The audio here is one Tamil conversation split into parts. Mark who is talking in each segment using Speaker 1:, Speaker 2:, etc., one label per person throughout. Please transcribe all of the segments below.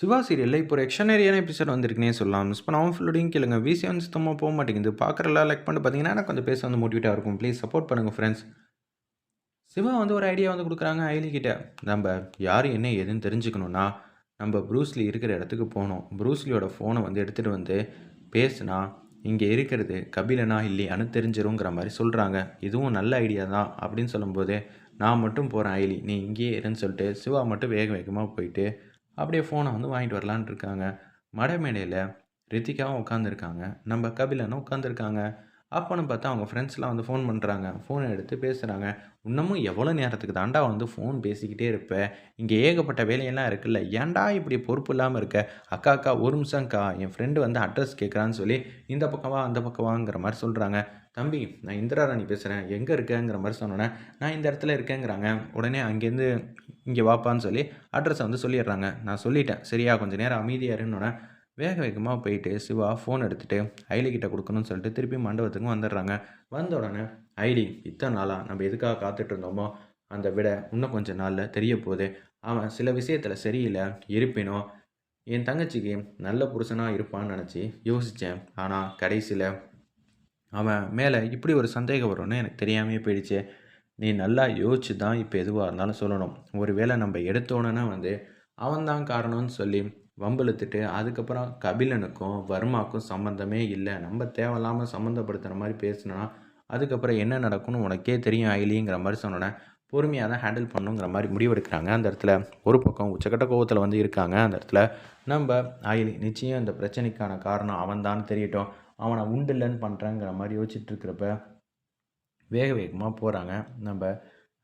Speaker 1: சிவா சீரியலில் இப்போ ஒரு எக்ஷனரியான எபிசோட் வந்திருக்குனே சொல்லலாம். மிஸ் பண்ணாமல் ஃபுல்லோடையும் கேளுங்க. விசி வந்து சுத்தமாக போக மாட்டேங்குது. பார்க்குறலாம் லைக் பண்ணி பார்த்தீங்கன்னா எனக்கு கொஞ்சம் பேச வந்து மோட்டிவேட்டாக இருக்கும். ப்ளீஸ் சப்போர்ட் பண்ணுங்கள் ஃப்ரெண்ட்ஸ் சிவா வந்து ஒரு ஐடியா வந்து கொடுக்குறாங்க ஐலி நம்ம யார் என்ன ஏதுன்னு தெரிஞ்சுக்கணுன்னா நம்ம ப்ரூஸ்லி இருக்கிற இடத்துக்கு போகணும். ப்ரூஸ்லியோட ஃபோனை வந்து எடுத்துகிட்டு வந்து பேசுனா இங்கே இருக்கிறது கபிலனா இல்லையான்னு தெரிஞ்சிருங்கிற மாதிரி சொல்கிறாங்க இதுவும் நல்ல ஐடியா தான் அப்படின்னு சொல்லும்போது நான் மட்டும் போகிறேன் ஐலி. நீ இங்கேயே இருன்னு சொல்லிட்டு சிவா மட்டும் வேக வேகமாக போயிட்டு அப்படியே ஃபோனை வந்து வாங்கிட்டு வரலான்ட்டு இருக்காங்க. மடை மேடையில் ரித்திகாவும் உட்காந்துருக்காங்க நம்ம கபிலனும் உட்காந்துருக்காங்க அப்போன்னு பார்த்தா அவங்க ஃப்ரெண்ட்ஸ்லாம் வந்து ஃபோன் பண்ணுறாங்க ஃபோனை எடுத்து பேசுகிறாங்க இன்னமும் எவ்வளோ நேரத்துக்கு தாண்டா வந்து ஃபோன் பேசிக்கிட்டே இருப்ப? இங்கே ஏகப்பட்ட வேலையெல்லாம் இருக்குல்ல. ஏன்டா இப்படி பொறுப்பு இல்லாமல் இருக்க? அக்கா அக்கா ஒரு நிமிஷம்க்கா என் ஃப்ரெண்டு வந்து அட்ரஸ் கேட்குறான்னு சொல்லி இந்த பக்கம் வா அந்த பக்கவாங்கிற மாதிரி சொல்கிறாங்க தம்பி நான் இந்திரா ராணி பேசுகிறேன் எங்கே இருக்கேங்கிற மாதிரி சொன்னோன்னே நான் இந்த இடத்துல இருக்கேங்கிறாங்க. உடனே அங்கேருந்து இங்கே வாப்பான்னு சொல்லி அட்ரஸை வந்து சொல்லிடுறாங்க. நான் சொல்லிட்டேன். சரியா கொஞ்சம் நேரம் அமைதியாக இருந்தோன்னே வேக வேகமாக போயிட்டு சிவா ஃபோன் எடுத்துகிட்டு ஐலி கிட்ட கொடுக்கணும்னு சொல்லிட்டு திருப்பி மண்டபத்துக்கும் வந்துடுறாங்க. வந்த உடனே ஐடி இத்தனை நாளாக நம்ம எதுக்காக காத்துட்டு இருந்தோமோ அந்த விட இன்னும் கொஞ்சம் நாளில் தெரிய போகுது. அவன் சில விஷயத்தில் சரியில்லை இருப்பினும் என் தங்கச்சிக்கு நல்ல புருஷனாக இருப்பான்னு நினச்சி யோசித்தேன் ஆனால் கடைசியில் அவன் மேலே இப்படி ஒரு சந்தேகம் வரும்னு எனக்கு தெரியாமே போயிடுச்சு. நீ நல்லா யோசிச்சு தான் இப்போ எதுவாக இருந்தாலும் சொல்லணும். ஒரு வேளை நம்ம எடுத்தோன்னே வந்து அவன்தான் காரணம்னு சொல்லி வம்பிழுத்துட்டு அதுக்கப்புறம் கபிலனுக்கும் வர்மாக்கும் சம்மந்தமே இல்லை. நம்ம தேவையில்லாமல் சம்மந்தப்படுத்துகிற மாதிரி பேசினா அதுக்கப்புறம் என்ன நடக்கும்னு உனக்கே தெரியும் ஆயிலிங்கிற மாதிரி சொன்னோன்னே பொறுமையாக தான் ஹேண்டில் பண்ணுங்கிற மாதிரி முடிவெடுக்கிறாங்க. அந்த இடத்துல ஒரு பக்கம் உச்சக்கட்ட கோவத்தில் வந்து இருக்காங்க. அந்த இடத்துல நம்ம ஆயிலி நிச்சயம் இந்த பிரச்சனைக்கான காரணம் அவன் தான் தெரியட்டும். அவனை உண்டு இல்லைன்னு பண்ணுறேங்கிற மாதிரி யோசிச்சுட்டு இருக்கிறப்ப வேக வேகமாக போகிறாங்க நம்ம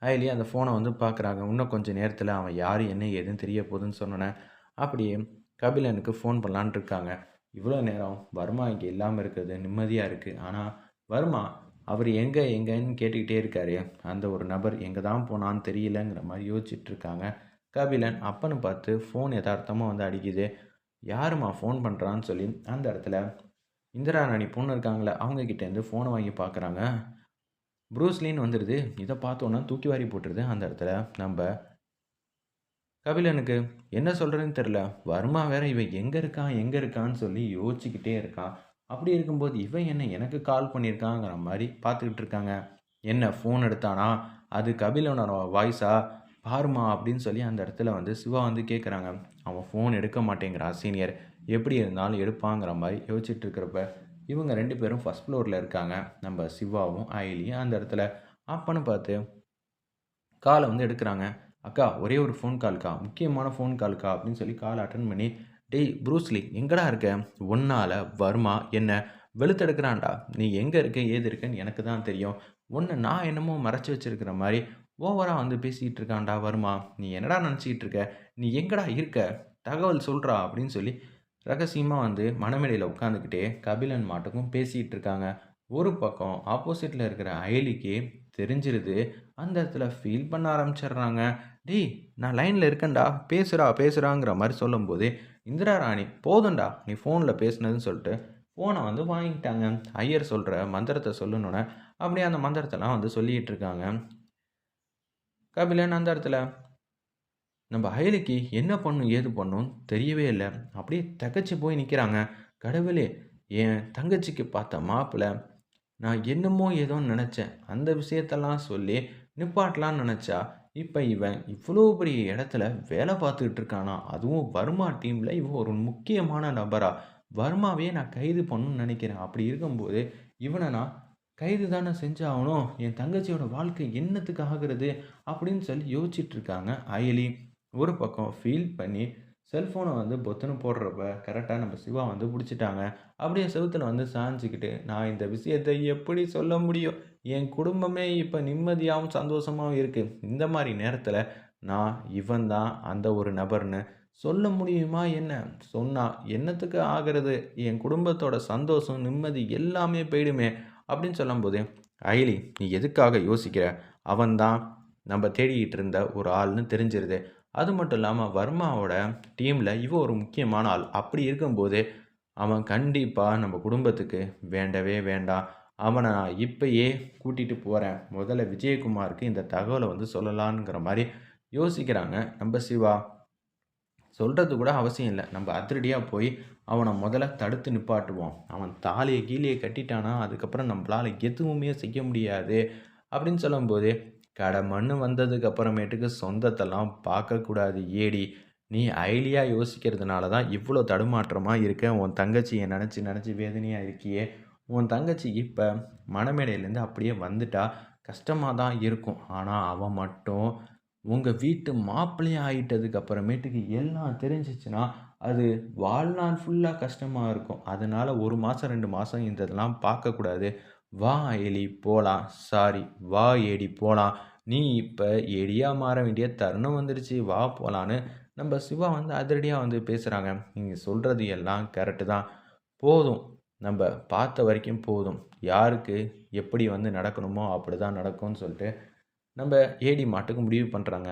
Speaker 1: ஆயிலி அந்த ஃபோனை வந்து பார்க்குறாங்க இன்னும் கொஞ்சம் நேரத்தில் அவன் யார் என்ன ஏதுன்னு தெரிய போகுதுன்னு சொன்னோன்னே அப்படியே கபிலனுக்கு ஃபோன் பண்ணலான் இருக்காங்க இவ்வளோ நேரம் வர்மா இங்கே இல்லாமல் இருக்கிறது நிம்மதியாக இருக்குது ஆனால் வர்மா அவர் எங்கே எங்கேன்னு கேட்டுக்கிட்டே இருக்காரு. அந்த ஒரு நபர் எங்கே தான் போனான்னு தெரியலங்கிற மாதிரி யோசிச்சுட்டு இருக்காங்க கபிலன் அப்பன்னு பார்த்து ஃபோன் யதார்த்தமாக வந்து அடிக்குது. யாருமா ஃபோன் பண்ணுறான்னு சொல்லி அந்த இடத்துல இந்திரா ராணி பொண்ணு இருக்காங்களே அவங்கக்கிட்டேருந்து ஃபோனை வாங்கி பார்க்குறாங்க ப்ரூஸ்லின்னு வந்துடுது இதை பார்த்தோன்னா தூக்கி வாரி போட்டுருது அந்த இடத்துல. நம்ம கபிலனுக்கு என்ன சொல்கிறதுன்னு தெரில வர்மா வேற இவன் எங்கே இருக்கான் எங்கே இருக்கான்னு சொல்லி யோசிச்சுக்கிட்டே இருக்கான். அப்படி இருக்கும்போது இவன் என்ன எனக்கு கால் பண்ணியிருக்காங்கிற மாதிரி பார்த்துக்கிட்டு இருக்காங்க. என்ன ஃபோன் எடுத்தானா? அது கபிலனோட வாய்ஸா பாருமா அப்படின்னு சொல்லி அந்த இடத்துல வந்து சிவா வந்து கேட்குறாங்க அவன் ஃபோன் எடுக்க மாட்டேங்கிறான் சீனியர் எப்படி இருந்தாலும் எடுப்பாங்கிற மாதிரி யோசிச்சுட்டு இருக்கிறப்ப இவங்க ரெண்டு பேரும் ஃபஸ்ட் ஃப்ளோரில் இருக்காங்க. நம்ம சிவாவும் அயலியும் அந்த இடத்துல. அப்பன்னு பார்த்து காலை வந்து எடுக்கிறாங்க. அக்கா ஒரே ஒரு ஃபோன் கால்க்கா முக்கியமான ஃபோன் கால்க்கா அப்படின்னு சொல்லி கால் அட்டன் பண்ணி டேய் ப்ரூஸ்லி எங்கடா இருக்க? ஒன்னால் வர்மா? என்ன? வெளுத்தெடுக்கிறான்டா. நீ எங்கே இருக்க? ஏது இருக்கன்னு எனக்கு தான் தெரியும். ஒன்று நான் என்னமோ மறைச்சி வச்சிருக்கிற மாதிரி ஓவராக வந்து பேசிகிட்டு இருக்கான்டா வருமா? நீ என்னடா நினச்சிக்கிட்டு இருக்க? நீ எங்கடா இருக்க? தகவல் சொல்கிறா அப்படின்னு சொல்லி ரகசியமாக வந்து மணமேடையில் உட்காந்துக்கிட்டே கபிலன் மாட்டுக்கும் பேசிகிட்டு இருக்காங்க. ஒரு பக்கம் ஆப்போசிட்டில் இருக்கிற அயலிக்கு தெரிஞ்சிருது அந்த இடத்துல ஃபீல் பண்ண ஆரம்பிச்சிடுறாங்க. டேய் நான் லைனில் இருக்கேன்டா. பேசுகிறா பேசுகிறாங்கிற மாதிரி சொல்லும்போது இந்திரா ராணி போதும்டா நீ ஃபோனில் பேசுனதுன்னு சொல்லிட்டு ஃபோனை வந்து வாங்கிட்டாங்க. ஐயர் சொல்கிற மந்திரத்தை சொல்லணுன்னு அப்படியே அந்த மந்திரத்தெல்லாம் வந்து சொல்லிகிட்டு இருக்காங்க கபிலன் அந்த இடத்துல நம்ம அயலுக்கு என்ன பண்ணும் ஏது பண்ணும் தெரியவே இல்லை. அப்படியே தகச்சு போய் நிற்கிறாங்க கடவுளே என் தங்கச்சிக்கு பார்த்த மாப்பிள்ள நான் என்னமோ ஏதோ நினச்சேன். அந்த விஷயத்தெல்லாம் சொல்லி நிப்பாட்டலான்னு நினச்சா இப்போ இவன் இவ்வளோ பெரிய இடத்துல வேலை பார்த்துக்கிட்டு இருக்கானா? அதுவும் வர்மா டீமில் இவன் ஒரு முக்கியமான நபராக வர்மாவே நான் கைது பண்ணணும்னு நினைக்கிறேன். அப்படி இருக்கும்போது இவனை நான் கைது தானே செஞ்சாகணும்? என் தங்கச்சியோட வாழ்க்கை என்னத்துக்காகிறது? அப்படின்னு சொல்லி யோசிச்சுட்டு இருக்காங்க அயலி. ஒரு பக்கம் ஃபீல் பண்ணி செல்ஃபோனை வந்து பொத்துன்னு போடுறப்ப கரெக்டாக நம்ம சிவா வந்து பிடிச்சிட்டாங்க. அப்படியே செவத்தில் வந்து சாஞ்சிக்கிட்டு நான் இந்த விஷயத்தை எப்படி சொல்ல முடியும்? என் குடும்பமே இப்போ நிம்மதியாகவும் சந்தோஷமாகவும் இருக்குது இந்த மாதிரி நேரத்தில் நான் இவன் தான் அந்த ஒரு நபர்னு சொல்ல முடியுமா என்ன? சொன்னால் என்னத்துக்கு ஆகிறது? என் குடும்பத்தோட சந்தோஷம் நிம்மதி எல்லாமே போயிடுமே அப்படின்னு சொல்லும்போது அயலி நீ எதுக்காக யோசிக்கிற? அவன்தான் நம்ம தேடிக்கிட்டு இருந்த ஒரு ஆள்னு தெரிஞ்சிருது. அது மட்டும் இல்லாமல் வர்மாவோட டீமில் இவன் ஒரு முக்கியமான ஆள். அப்படி இருக்கும்போது அவன் கண்டிப்பாக நம்ம குடும்பத்துக்கு வேண்டவே வேண்டாம். அவனை நான் இப்பயே கூட்டிகிட்டு போகிறேன் முதல்ல விஜயகுமாருக்கு இந்த தகவலை வந்து சொல்லலான்ங்கிற மாதிரி யோசிக்கிறாங்க. நம்ம சிவா சொல்கிறது கூட அவசியம் இல்லை. நம்ம அதிரடியாக போய் அவனை முதல்ல தடுத்து நிப்பாட்டுவோம். அவன் தாலியை கீழே கட்டிட்டானா அதுக்கப்புறம் நம்மளால் எதுவுமே செய்ய முடியாது அப்படின்னு சொல்லும்போது கடை மண்ணு வந்ததுக்கு அப்புறமேட்டுக்கு சொந்தத்தெல்லாம் பார்க்கக்கூடாது ஏடி நீ ஐலியாக யோசிக்கிறதுனால தான் இவ்வளோ தடுமாற்றமாக இருக்க? உன் தங்கச்சியை நினச்சி நினச்சி வேதனையாக இருக்கியே? உன் தங்கச்சி இப்போ மணமேடையிலேருந்து அப்படியே வந்துட்டா கஷ்டமாக தான் இருக்கும். ஆனால் அவன் மட்டும் உங்கள் வீட்டு மாப்பிள்ளையும் ஆகிட்டதுக்கு அப்புறமேட்டுக்கு எல்லாம் தெரிஞ்சிச்சுன்னா அது வாழ்நாள் ஃபுல்லாக கஷ்டமாக இருக்கும். அதனால் ஒரு மாதம் ரெண்டு மாதம் இந்த இதெல்லாம் பார்க்கக்கூடாது. வா எலி போகலாம் சாரி வா ஏடி போகலாம் நீ இப்போ எடியாக மாற வேண்டிய தருணம் வந்துடுச்சு வா போகலான்னு நம்ம சிவா வந்து அதிரடியாக வந்து பேசுகிறாங்க நீங்கள் சொல்கிறது எல்லாம் கரெக்டு தான். போதும். நம்ம பார்த்த வரைக்கும் போதும். யாருக்கு எப்படி வந்து நடக்கணுமோ அப்படி தான் நடக்கும்னு சொல்லிட்டு நம்ம ஏடி மாட்டுக்கு முடிவு பண்ணுறாங்க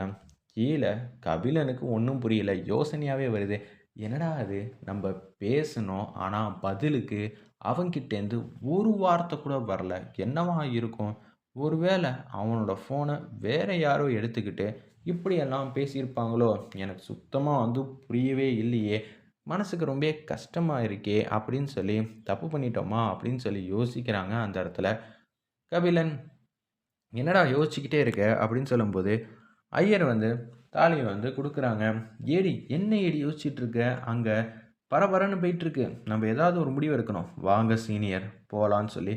Speaker 1: கீழே கபிலனுக்கு ஒன்றும் புரியல. யோசனையாகவே வருது. என்னடா அது நம்ம பேசணும் ஆனால் பதிலுக்கு அவங்கிட்டேருந்து ஒரு வார்த்தை கூட வரல. என்னவா இருக்கும்? ஒருவேளை அவனோட ஃபோனை வேற யாரோ எடுத்துக்கிட்டு இப்படியெல்லாம் பேசியிருப்பாங்களோ? எனக்கு சுத்தமாக வந்து புரியவே இல்லையே. மனசுக்கு ரொம்ப கஷ்டமாக இருக்கே அப்படின்னு சொல்லி தப்பு பண்ணிட்டோமா அப்படின்னு சொல்லி யோசிக்கிறாங்க அந்த இடத்துல. கபிலன் என்னடா யோசிச்சுக்கிட்டே இருக்க? அப்படின்னு சொல்லும்போது ஐயர் வந்து தாலியை வந்து கொடுக்குறாங்க. ஏடி என்ன ஏடி யோசிச்சுட்டு இருக்க? அங்கே பரபரன்னு போயிட்டுருக்கு. நம்ம ஏதாவது ஒரு முடிவு எடுக்கணும். வாங்க சீனியர் போகலான்னு சொல்லி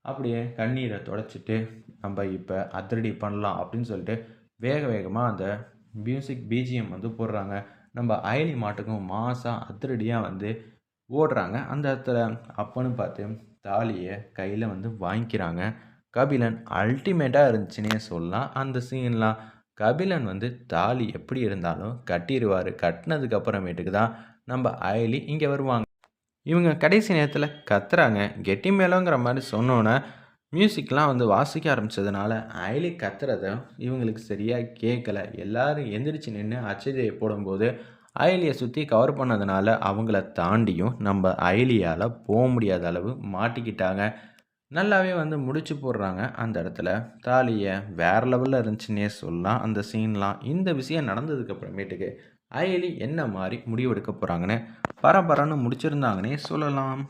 Speaker 1: அப்படியே கண்ணீரை தொடச்சிட்டு நம்ம இப்போ அதிரடி பண்ணலாம் அப்படின்னு சொல்லிட்டு வேக வேகமாக அந்த மியூசிக் பிஜிஎம் வந்து போடுறாங்க. நம்ம அயலி மாட்டுக்கும் மாதம் அதிரடியாக வந்து ஓடுறாங்க. அந்த இடத்துல அப்பன்னு பார்த்து தாலியை கையில் வந்து வாங்கிக்கிறாங்க. கபிலன் அல்டிமேட்டாக இருந்துச்சுன்னே சொல்லலாம். அந்த சீன்லாம் கபிலன் வந்து தாலி எப்படி இருந்தாலும் கட்டிடுவார். கட்டினதுக்கு அப்புறமேட்டுக்கு தான் நம்ம அயலி இங்கே வருவாங்க. இவங்க கடைசி நேரத்தில் கத்துறாங்க. கெட்டி மேலோங்கிற மாதிரி சொன்னோன்னே மியூசிக்லாம் வந்து வாசிக்க ஆரம்பித்ததுனால அயலி கத்துறத இவங்களுக்கு சரியாக கேட்கல எல்லாரும் எந்திரிச்சு நின்று அச்சதையை போடும்போது அயலியை சுற்றி கவர் பண்ணதுனால அவங்கள தாண்டியும் நம்ம அயலியால் போக முடியாத அளவு மாட்டிக்கிட்டாங்க. நல்லாவே வந்து முடிச்சு போடுறாங்க. அந்த இடத்துல தாலியை வேறு லெவலில் இருந்துச்சுன்னே சொல்லலாம். அந்த சீன்லாம் இந்த விஷயம் நடந்ததுக்கு அப்புறமேட்டுக்கு அயலி என்ன மாதிரி முடிவெடுக்க போகிறாங்கன்னு பரபரன்னு முடிச்சிருந்தாங்கன்னே சொல்லலாம்.